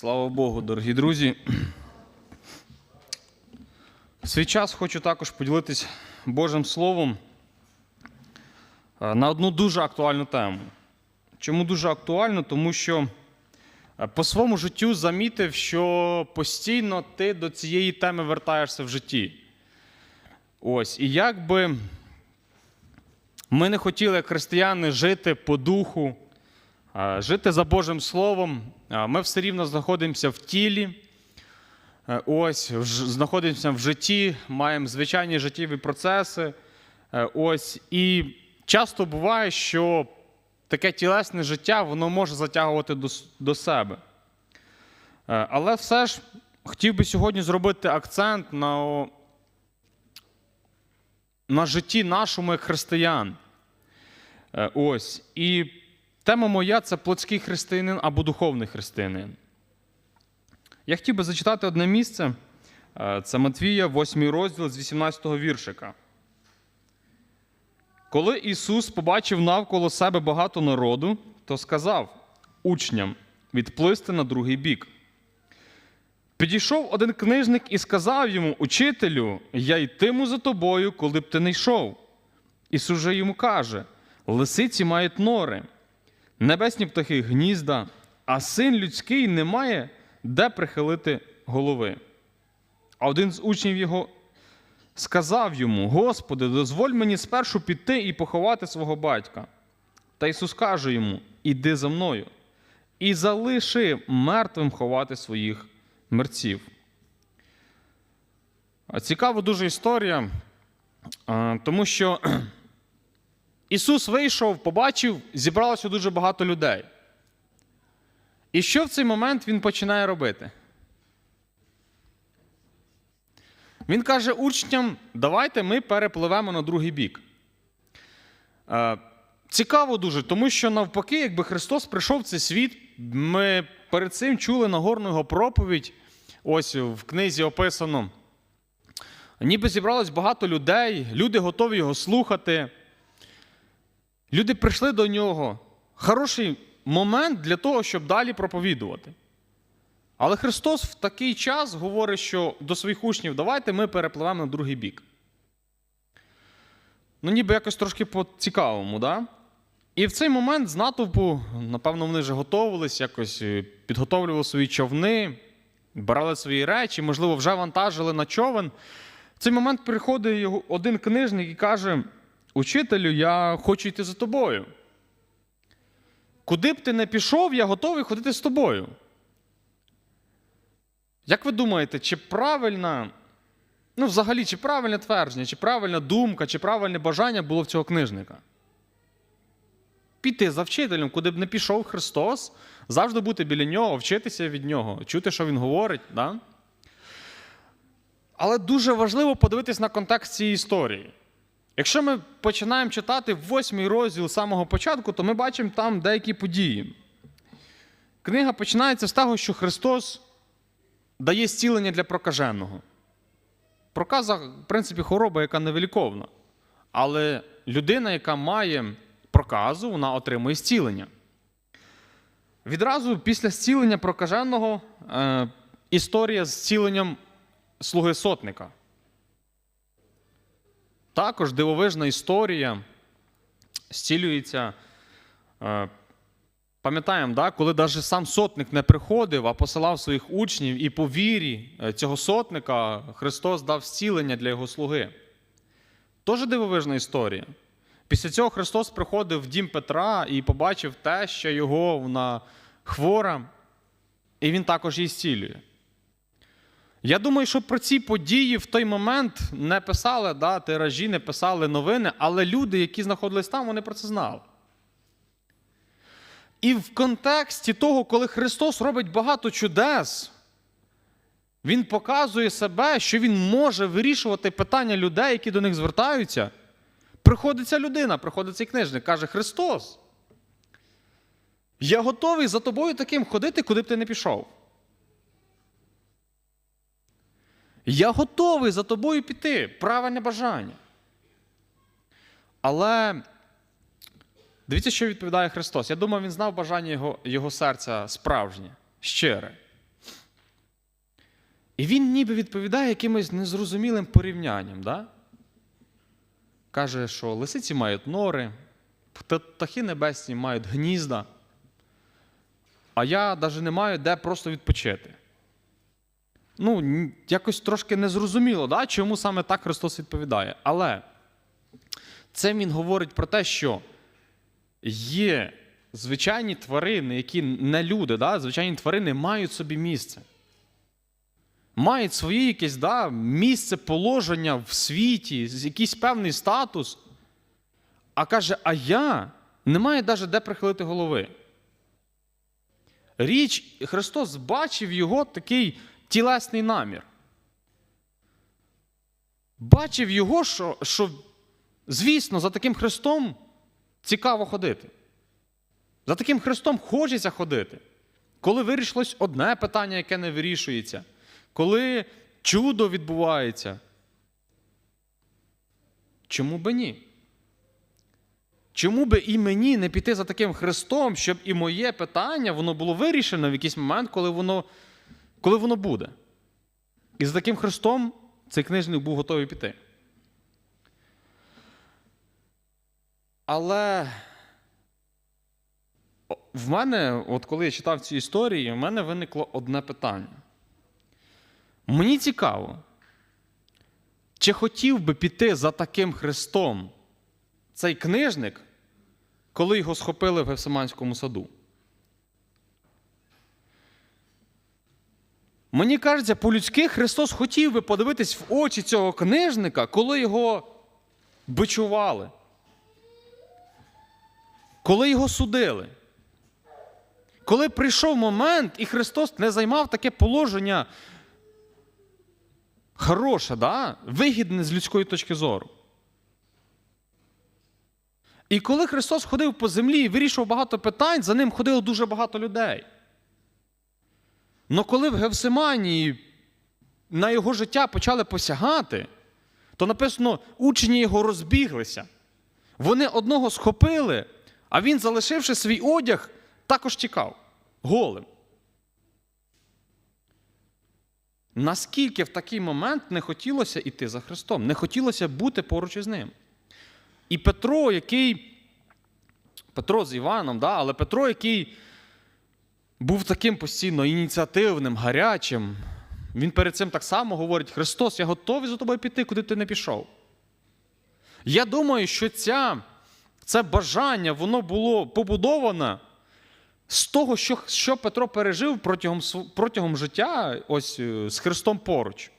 Слава Богу, дорогі друзі. В свій час хочу також поділитись Божим Словом е, на одну дуже актуальну тему. Чому дуже актуальну? Тому що е, по своєму життю замітив, що постійно ти до цієї теми вертаєшся в житті. Ось, і як би ми не хотіли, як християни, жити по духу, жити за Божим Словом, ми все рівно знаходимося в тілі, е, ось, знаходимося в житті, маємо звичайні життєві процеси. е, Ось, і часто буває, що таке тілесне життя воно може затягувати до, до себе. Е, Але все ж хотів би сьогодні зробити акцент на, на житті нашому як християн. Ось. І тема моя це плотський християнин або духовний християнин. Я хотів би зачитати одне місце. Е, Це Матвія, 8 розділ з 18 віршика. Коли Ісус побачив навколо себе багато народу, то сказав учням відплисти на другий бік. Підійшов один книжник і сказав йому: Учителю, я йтиму за тобою, коли б ти не йшов. Ісус же йому каже: Лисиці мають нори, небесні птахи гнізда, а син людський не має де прихилити голови. А один з учнів його сказав йому: Господи, дозволь мені спершу піти і поховати свого батька. Та Ісус каже йому: Іди за мною, і залиши мертвим ховати своїх мерців. Цікава дуже історія, тому що Ісус вийшов, побачив, зібралося дуже багато людей. І що в цей момент Він починає робити? Він каже учням: давайте ми перепливемо на другий бік. Е, Цікаво дуже, тому що навпаки, якби Христос прийшов в цей світ, ми перед цим чули Нагорну його проповідь. Ось в книзі описано. Ніби зібралось багато людей, люди готові його слухати. Люди прийшли до нього. Хороший момент для того, щоб далі проповідувати. Але Христос в такий час говорить, що до своїх учнів давайте ми перепливемо на другий бік. Ну, ніби якось трошки по-цікавому, да? І в цей момент з натовпу, напевно, вони вже готувалися, якось е, підготовлювали свої човни, брали свої речі, можливо, вже вантажили на човен. В цей момент приходить один книжник і каже: Учителю, я хочу йти за тобою. Куди б ти не пішов, я готовий ходити з тобою. Як ви думаєте, чи правильна, ну, взагалі, чи правильне твердження, чи правильна думка, чи правильне бажання було в цього книжника? Піти за вчителем, куди б не пішов Христос, завжди бути біля нього, вчитися від нього, чути, що він говорить. Да? Але дуже важливо подивитись на контекст цієї історії. Якщо ми починаємо читати восьмий розділ самого початку, то ми бачимо там деякі події. Книга починається з того, що Христос дає зцілення для прокаженого. Проказа, в принципі, хвороба, яка невиліковна. Але людина, яка має проказу, вона отримує зцілення. Відразу після зцілення прокаженого е, історія з зціленням слуги сотника. Також дивовижна історія зцілюється. Е, Пам'ятаємо, да, коли навіть сам сотник не приходив, а посилав своїх учнів, і по вірі е, цього сотника Христос дав зцілення для його слуги. Тоже дивовижна історія. Після цього Христос приходив в дім Петра і побачив те, що його вона хвора, і він також її зцілює. Я думаю, що про ці події в той момент не писали да, тиражі, не писали новини, але люди, які знаходились там, вони про це знали. І в контексті того, коли Христос робить багато чудес, Він показує себе, що Він може вирішувати питання людей, які до них звертаються. Приходить ця людина, приходить цей книжник, каже: Христос, я готовий за тобою таким ходити, куди б ти не пішов. Я готовий за тобою піти, правильне бажання. Але дивіться, що відповідає Христос. Я думаю, він знав бажання його, його серця справжнє, щире. І він ніби відповідає якимось незрозумілим порівнянням. Да? Каже, що лисиці мають нори, птахи небесні мають гнізда, а я навіть не маю де просто відпочити. Ну, якось трошки незрозуміло, да? чому саме так Христос відповідає. Але це він говорить про те, що є звичайні тварини, які не люди, да? звичайні тварини мають собі місце. Мають своє якесь да, місце положення в світі, якийсь певний статус. А каже, а я не маю навіть де прихилити голови. Річ, Христос бачив його такий тілесний намір. Бачив його, що, що звісно, за таким Христом цікаво ходити. За таким Христом хочеться ходити. Коли вирішилось одне питання, яке не вирішується, коли чудо відбувається. Чому би ні? Чому би і мені не піти за таким Христом, щоб і моє питання воно було вирішено в якийсь момент, коли воно, коли воно буде? І за таким Христом цей книжник був готовий піти. Але в мене, от коли я читав ці історії, в мене виникло одне питання. Мені цікаво, чи хотів би піти за таким Христом цей книжник, коли його схопили в Гефсиманському саду? Мені кажеться, по-людськи Христос хотів би подивитись в очі цього книжника, коли його бичували, коли його судили. Коли прийшов момент, і Христос не займав таке положення хороше, да? вигідне з людської точки зору. І коли Христос ходив по землі і вирішував багато питань, за ним ходило дуже багато людей. Но коли в Гевсиманії на його життя почали посягати, то написано, учні його розбіглися. Вони одного схопили, а він, залишивши свій одяг, також тікав голим. Наскільки в такий момент не хотілося йти за Христом, не хотілося бути поруч із ним. І Петро, який. Петро з Іваном, да, але Петро, який був таким постійно ініціативним, гарячим, він перед цим так само говорить: Христос, я готовий за тобою піти, куди ти не пішов. Я думаю, що ця, це бажання воно було побудоване з того, що, що Петро пережив протягом, протягом життя ось е, з Христом поруч.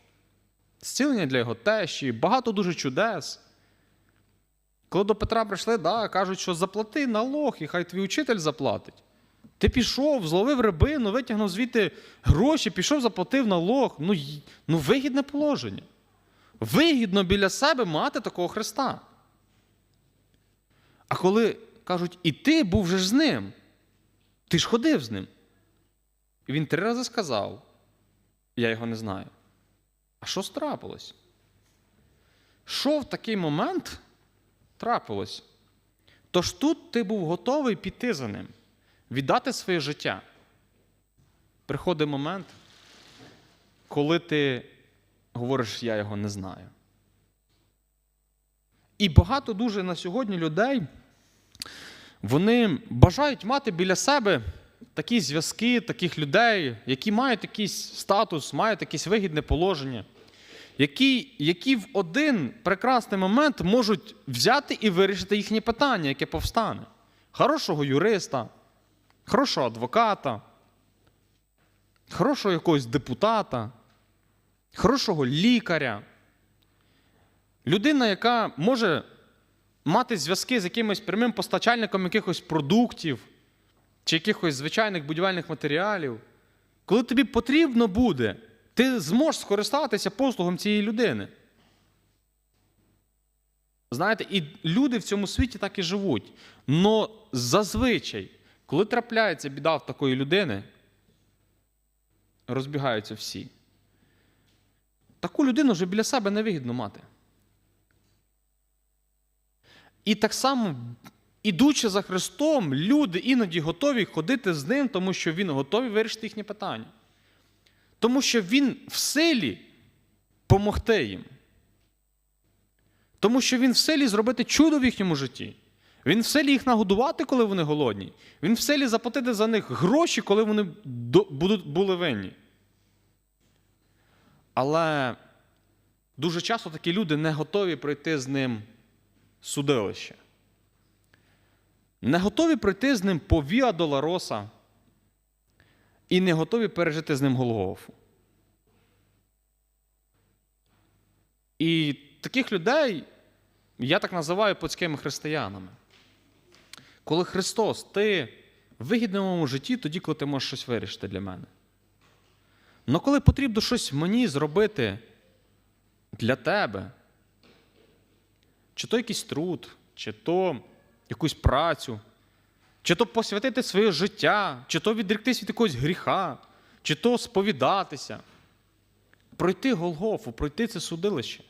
Зцілення для його тещі, багато дуже чудес. Коли до Петра прийшли, да, кажуть, що заплати налог, і хай твій учитель заплатить. Ти пішов, зловив рибину, витягнув звідти гроші, пішов, заплатив налог. Ну, ну вигідне положення. Вигідно біля себе мати такого Христа. А коли кажуть, і ти був же з ним, ти ж ходив з ним. І він три рази сказав: Я його не знаю. А що страпилось? Що в такий момент трапилось? Тож тут ти був готовий піти за ним, віддати своє життя. Приходить момент, коли ти говориш, я його не знаю. І багато дуже на сьогодні людей вони бажають мати біля себе такі зв'язки, таких людей, які мають якийсь статус, мають якесь вигідне положення, які, які в один прекрасний момент можуть взяти і вирішити їхнє питання, яке повстане. Хорошого юриста, хорошого адвоката, хорошого якогось депутата, хорошого лікаря. Людина, яка може мати зв'язки з якимось прямим постачальником якихось продуктів чи якихось звичайних будівельних матеріалів, коли тобі потрібно буде, ти зможеш скористатися послугом цієї людини. Знаєте, і люди в цьому світі так і живуть. Но зазвичай, коли трапляється біда в такої людини, розбігаються всі. Таку людину вже біля себе невигідно мати. І так само, ідучи за Христом, люди іноді готові ходити з ним, тому що Він готовий вирішити їхні питання. Тому що Він в силі помогти їм. Тому що Він в силі зробити чудо в їхньому житті. Він в силі їх нагодувати, коли вони голодні. Він в силі заплатити за них гроші, коли вони були винні. Але дуже часто такі люди не готові пройти з ним судилище. Не готові пройти з ним по Віа Долороса і не готові пережити з ним Голгофу. І таких людей я так називаю плотськими християнами. Коли Христос, ти в вигідному житті, тоді, коли ти можеш щось вирішити для мене. Але коли потрібно щось мені зробити для тебе, чи то якийсь труд, чи то якусь працю, чи то посвятити своє життя, чи то відректись від якогось гріха, чи то сповідатися, пройти Голгофу, пройти це судилище,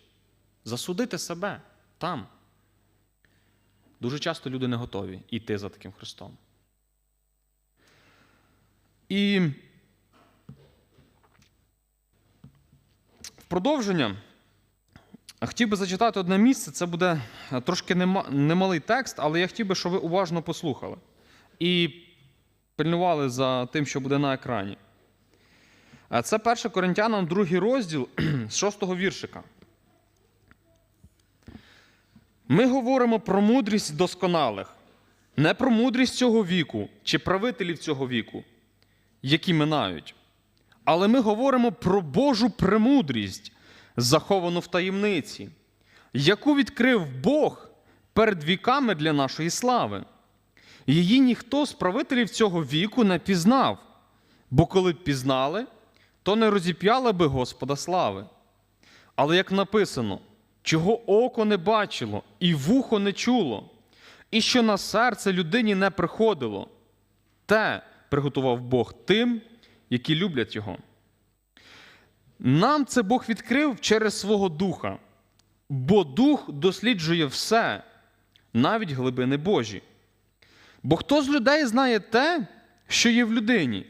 засудити себе там. Дуже часто люди не готові йти за таким Христом. І в продовження хотів би зачитати одне місце. Це буде трошки немалий текст, але я хотів би, щоб ви уважно послухали і пильнували за тим, що буде на екрані. Це 1 Коринтянам, другий розділ з 6 віршика. Ми говоримо про мудрість досконалих, не про мудрість цього віку чи правителів цього віку, які минають. Але ми говоримо про Божу премудрість, заховану в таємниці, яку відкрив Бог перед віками для нашої слави. Її ніхто з правителів цього віку не пізнав, бо коли б пізнали, то не розіп'яли би Господа слави. Але як написано, чого око не бачило, і вухо не чуло, і що на серце людині не приходило, те приготував Бог тим, які люблять Його. Нам це Бог відкрив через свого Духа, бо Дух досліджує все, навіть глибини Божі. Бо хто з людей знає те, що є в людині,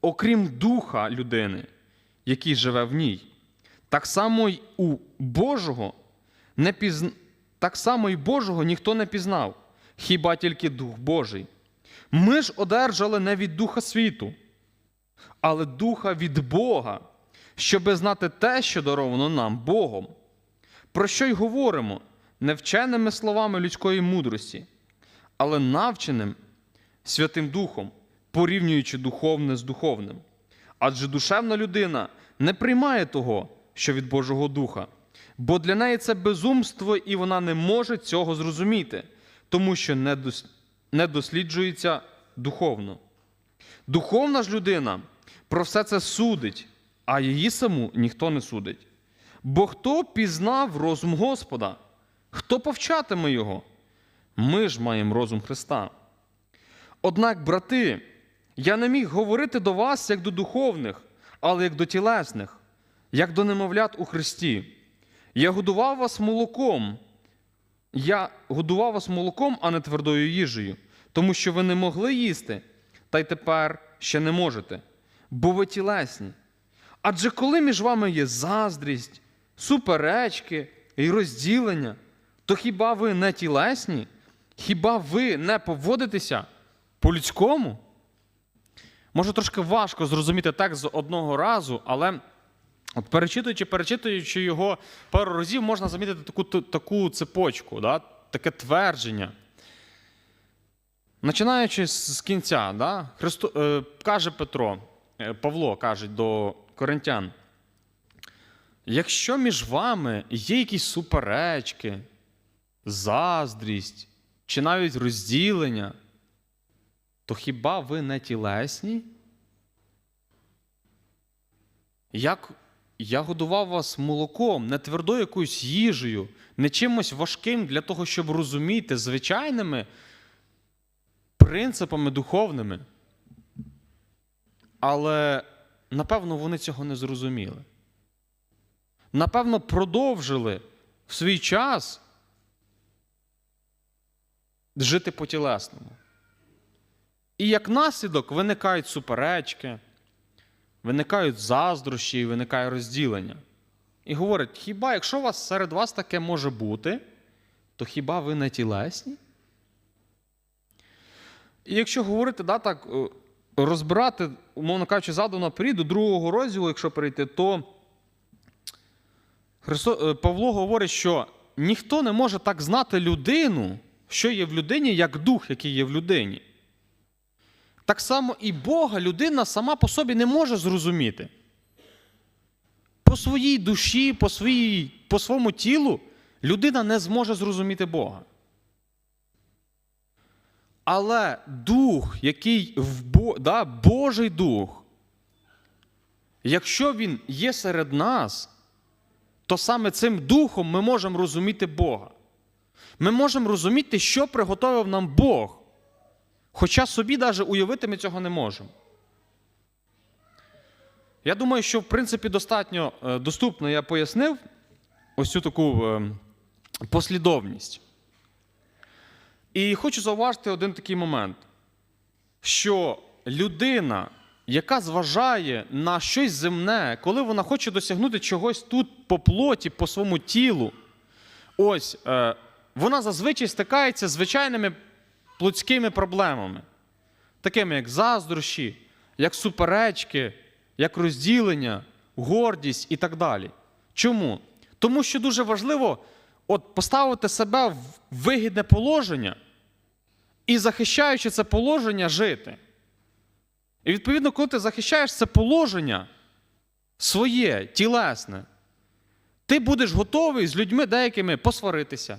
окрім духа людини, який живе в ній? Так само й у Божого не пізн... так само й Божого ніхто не пізнав, хіба тільки Дух Божий. Ми ж одержали не від Духа світу, але Духа від Бога, щоби знати те, що даровано нам Богом. Про що й говоримо, не вченими словами людської мудрості, але навченим Святим Духом, порівнюючи духовне з духовним. Адже душевна людина не приймає того, що від Божого Духа, бо для неї це безумство, і вона не може цього зрозуміти, тому що не дос- не досліджується духовно. Духовна ж людина про все це судить, а її саму ніхто не судить. Бо хто пізнав розум Господа? Хто повчатиме його? Ми ж маємо розум Христа. Однак, брати, я не міг говорити до вас як до духовних, але як до тілесних, як до немовлят у Христі. Я годував вас молоком. Я годував вас молоком, а не твердою їжею, тому що ви не могли їсти, та й тепер ще не можете, бо ви тілесні. Адже коли між вами є заздрість, суперечки і розділення, то хіба ви не тілесні? Хіба ви не поводитеся по-людському? Може, трошки важко зрозуміти текст з одного разу, але от перечитуючи, перечитуючи його пару разів, можна замітити таку, таку цепочку, да? таке твердження. Починаючи з з кінця, да? Христо, е, каже Петро, е, Павло каже до коринтян, якщо між вами є якісь суперечки, заздрість чи навіть розділення, то хіба ви не тілесні? Як я годував вас молоком, не твердою якоюсь їжею, не чимось важким для того, щоб розуміти звичайними принципами духовними. Але напевно вони цього не зрозуміли. Напевно, продовжили в свій час жити по-тілесному. І як наслідок виникають суперечки, виникають заздрощі і виникає розділення. І говорить: хіба якщо у вас серед вас таке може бути, то хіба ви не тілесні? І якщо говорити, да, так, е, розбирати, умовно кажучи, ззаду наперед, до другого розділу, якщо перейти, то Христо, е, Павло говорить, що ніхто не може так знати людину, що є в людині, як дух, який є в людині. Так само і Бога людина сама по собі не може зрозуміти. По своїй душі, по, своїй, по своєму тілу людина не зможе зрозуміти Бога. Але дух, який в Бо... да, Божий дух, якщо він є серед нас, то саме цим духом ми можемо розуміти Бога. Ми можемо розуміти, що приготовив нам Бог. Хоча собі навіть уявити ми цього не можемо. Я думаю, що в принципі достатньо е, доступно я пояснив ось цю таку е, послідовність. І хочу зауважити один такий момент, що людина, яка зважає на щось земне, коли вона хоче досягнути чогось тут по плоті, по своєму тілу, ось е, вона зазвичай стикається з звичайними плотськими проблемами, такими як заздрощі, як суперечки, як розділення, гордість і так далі. Чому? Тому що дуже важливо от поставити себе в вигідне положення і, захищаючи це положення, жити. І відповідно, коли ти захищаєш це положення своє, тілесне, ти будеш готовий з людьми деякими посваритися.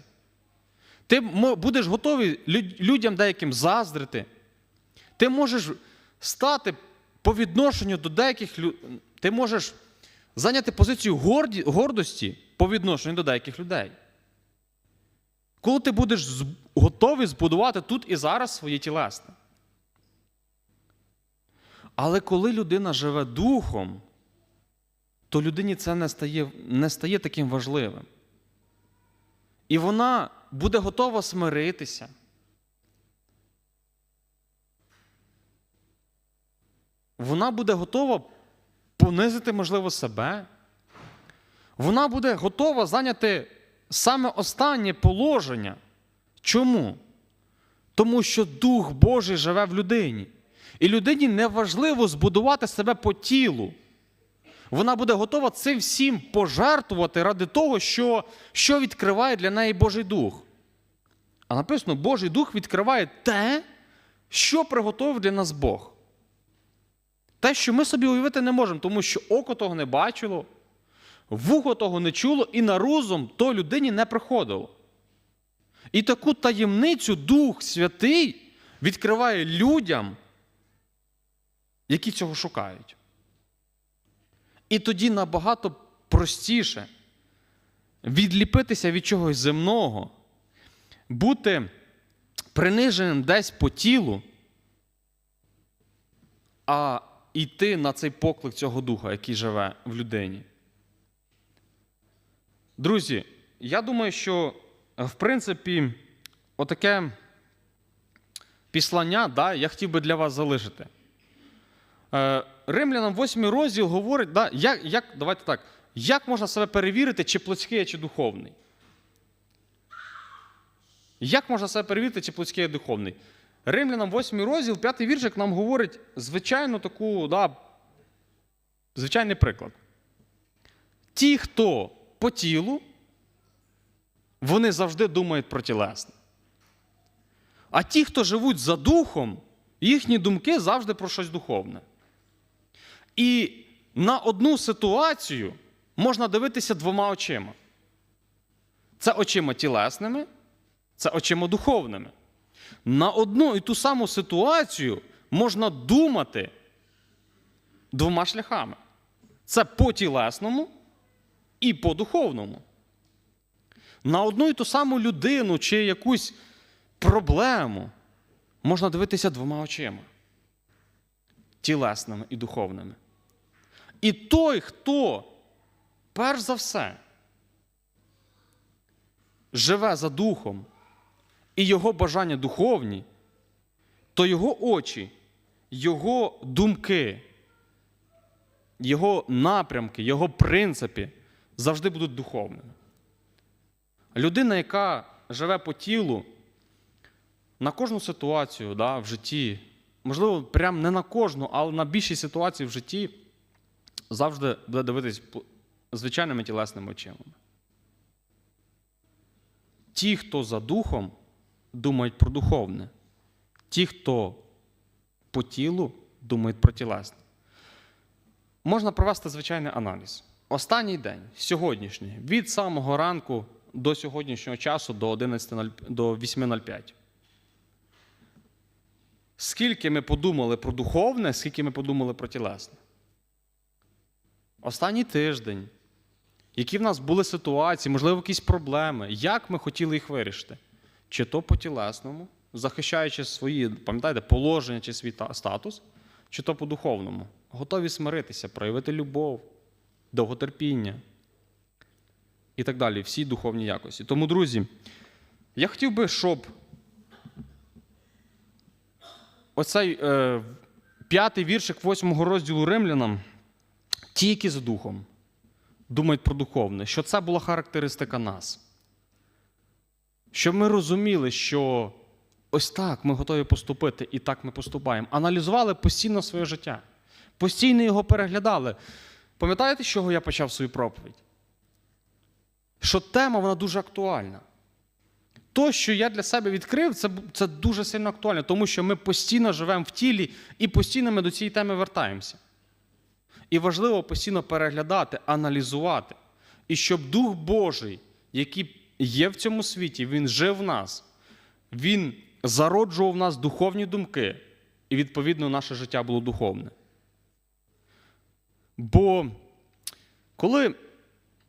Ти будеш готовий людям деяким заздрити. Ти можеш стати по відношенню до деяких людей, ти можеш зайняти позицію гордості по відношенню до деяких людей. Коли ти будеш готовий збудувати тут і зараз своє тілесне. Але коли людина живе духом, то людині це не стає, не стає таким важливим. І вона буде готова смиритися. Вона буде готова понизити, можливо, себе. Вона буде готова зайняти саме останнє положення. Чому? Тому що Дух Божий живе в людині. І людині не важливо збудувати себе по тілу. Вона буде готова цим всім пожертвувати ради того, що що відкриває для неї Божий Дух. А написано, Божий Дух відкриває те, що приготовив для нас Бог. Те, що ми собі уявити не можемо, тому що око того не бачило, вухо того не чуло, і на розум то людині не приходило. І таку таємницю Дух Святий відкриває людям, які цього шукають. І тоді набагато простіше відліпитися від чогось земного, бути приниженим десь по тілу, а йти на цей поклик цього духа, який живе в людині. Друзі, я думаю, що, в принципі, отаке післання да, я хотів би для вас залишити. Римлянам 8 розділ говорить, да, як, як, давайте так, як можна себе перевірити, чи плотський, чи духовний? Як можна себе перевірити, чи плотський, чи духовний? Римлянам 8 розділ, 5 віршик нам говорить звичайно таку, да, звичайний приклад. Ті, хто по тілу, вони завжди думають про тілесне. А ті, хто живуть за духом, їхні думки завжди про щось духовне. І на одну ситуацію можна дивитися двома очима. Це очима тілесними, це очима духовними. На одну і ту саму ситуацію можна думати двома шляхами. Це по тілесному і по духовному. На одну і ту саму людину чи якусь проблему можна дивитися двома очима тілесними і духовними. І той, хто, перш за все, живе за духом і його бажання духовні, то його очі, його думки його напрямки, його принципи завжди будуть духовними. Людина, яка живе по тілу, на кожну ситуацію да, в житті, можливо, прям не на кожну, але на більшість ситуацій в житті завжди буде дивитись звичайними тілесними очима. Ті, хто за духом, думають про духовне. Ті, хто по тілу, думають про тілесне. Можна провести звичайний аналіз. Останній день, сьогоднішній, від самого ранку до сьогоднішнього часу до 11.0 до 8.05. Скільки ми подумали про духовне, скільки ми подумали про тілесне? Останній тиждень. Які в нас були ситуації, можливо, якісь проблеми, як ми хотіли їх вирішити? Чи то по тілесному, захищаючи свої, пам'ятаєте, положення чи свій статус, чи то по духовному, готові смиритися, проявити любов, довготерпіння і так далі, всі духовні якості. Тому, друзі, я хотів би, щоб оцей е, п'ятий віршик восьмого розділу римлянам, ті, які з духом, думають про духовне, що це була характеристика нас. Щоб ми розуміли, що ось так ми готові поступити, і так ми поступаємо. Аналізували постійно своє життя, постійно його переглядали. Пам'ятаєте, з чого я почав свою проповідь? Що тема вона дуже актуальна. То, що я для себе відкрив, це, це дуже сильно актуально, тому що ми постійно живемо в тілі і постійно ми до цієї теми вертаємося. І важливо постійно переглядати, аналізувати. І щоб Дух Божий, який є в цьому світі, він жив в нас, він зароджував в нас духовні думки, і, відповідно, наше життя було духовне. Бо коли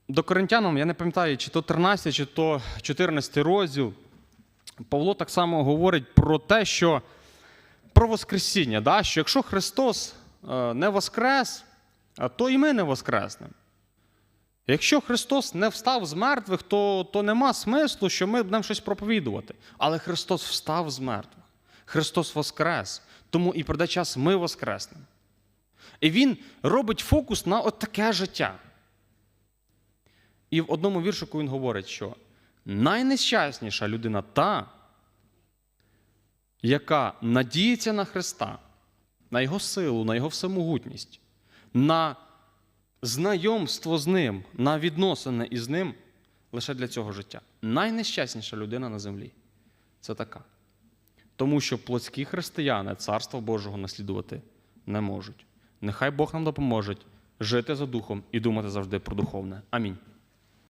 до коринтянам, я не пам'ятаю, чи то 13, чи то 14 розділ, Павло так само говорить про те, що про Воскресіння, да? що якщо Христос е, не воскрес, то і ми не воскреснемо. Якщо Христос не встав з мертвих, то, то нема смислу, що ми будемо щось проповідувати. Але Христос встав з мертвих. Христос воскрес. Тому і прийде час ми воскреснемо. І Він робить фокус на от таке життя. І в одному віршику він говорить, що найнещасніша людина та, яка надіється на Христа, на Його силу, на Його всемогутність, на знайомство з Ним, на відносини із Ним лише для цього життя. Найнещасніша людина на землі це така. Тому що плотські християни Царства Божого наслідувати не можуть. Нехай Бог нам допоможе жити за духом і думати завжди про духовне. Амінь.